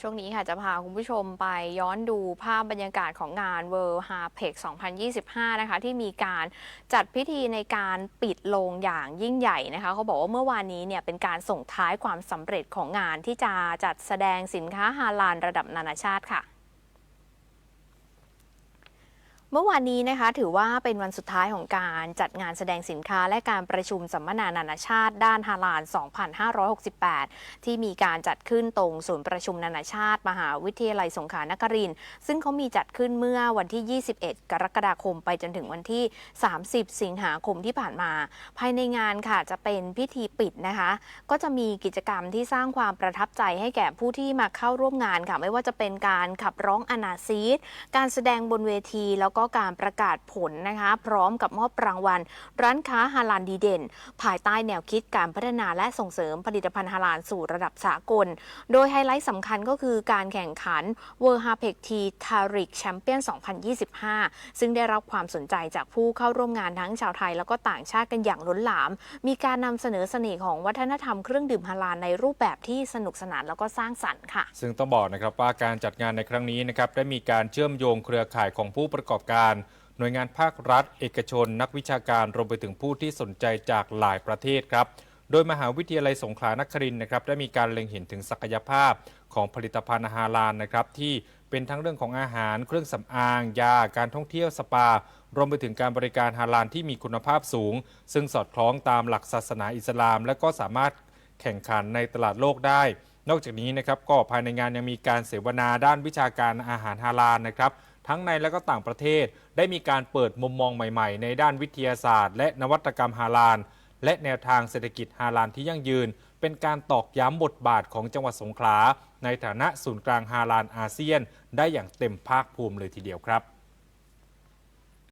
ช่วงนี้ค่ะจะพาคุณผู้ชมไปย้อนดูภาพบรรยากาศของงาน World h a p e x 2025 นะคะ ที่มีการจัดพิธีในการปิดโลงอย่างยิ่งใหญ่นะคะเขาบอกว่าเมื่อวานนี้เนี่ยเป็นการส่งท้ายความสำเร็จของงานที่จะจัดแสดงสินค้าฮาลานระดับนานาชาติค่ะ เมื่อวานนี้นะคะถือว่าเป็นวันสุดท้ายของการจัดงานแสดงสินค้าและการประชุมสัมมนานานาชาติ ด้านฮาลาล2568 ที่มีการจัดขึ้นตรงศูนย์ประชุมนานาชาติ มหาวิทยาลัยสงขลานครินทร์ซึ่งเขามีจัดขึ้นเมื่อวันที่ 21 กรกฎาคมไปจนถึงวันที่ 30 สิงหาคมที่ผ่านมา ภายในงานค่ะจะเป็นพิธีปิดนะคะ ก็จะมีกิจกรรมที่สร้างความประทับใจให้แก่ผู้ที่มาเข้าร่วมงานค่ะไม่ว่าจะเป็นการขับร้องอนาซีดการแสดงบนเวทีแล้วก็การประกาศผลนะคะ พร้อมกับมอบรางวัล ร้านค้าฮาลาลดีเด่น ภายใต้แนวคิดการพัฒนาและส่งเสริมผลิตภัณฑ์ฮาลาลสู่ระดับสากล โดยไฮไลท์สำคัญก็คือการแข่งขัน World h a p e x T t a r i c Champion 2025 ซึ่งได้รับความสนใจจากผู้เข้าร่วมงานทั้งชาวไทย แล้วก็ต่างชาติกันอย่างล้นหลาม มีการนำเสนอเสน่ห์ของวัฒนธรรมเครื่องดื่มฮาลาลในรูปแบบที่สนุกสนานแล้วก็สร้างสรรค์ค่ะ ซึ่งต้องบอกนะครับว่าการจัดงานในครั้งนี้นะครับได้มีการเชื่อมโยงเครือข่ายของผู้ประกอบการ หน่วยงานภาครัฐ เอกชน นักวิชาการรวมไปถึงผู้ที่สนใจจากหลายประเทศครับ โดยมหาวิทยาลัยสงขลานครินนะครับได้มีการเล็งเห็นถึงศักยภาพของผลิตภัณฑ์อาหารลานนะครับที่เป็นทั้งเรื่องของอาหาร เครื่องสำอาง ยา การท่องเที่ยวสปา รวมไปถึงการบริการฮาลาลที่มีคุณภาพสูง ซึ่งสอดคล้องตามหลักศาสนาอิสลาม และก็สามารถแข่งขันในตลาดโลกได้ นอกจากนี้นะครับก็ภายในงานยังมีการเสวนาด้านวิชาการอาหารฮาลาลนะครับ ทั้งในและก็ต่างประเทศ ได้มีการเปิดมุมมองใหม่ๆ ในด้านวิทยาศาสตร์ และนวัตกรรมฮาลาลและแนวทางเศรษฐกิจฮาลาลที่ยั่งยืน เป็นการตอกย้ำบทบาทของจังหวัดสงขลาในฐานะศูนย์กลางฮาลาลอาเซียน ได้อย่างเต็มภาคภูมิเลยทีเดียวครับ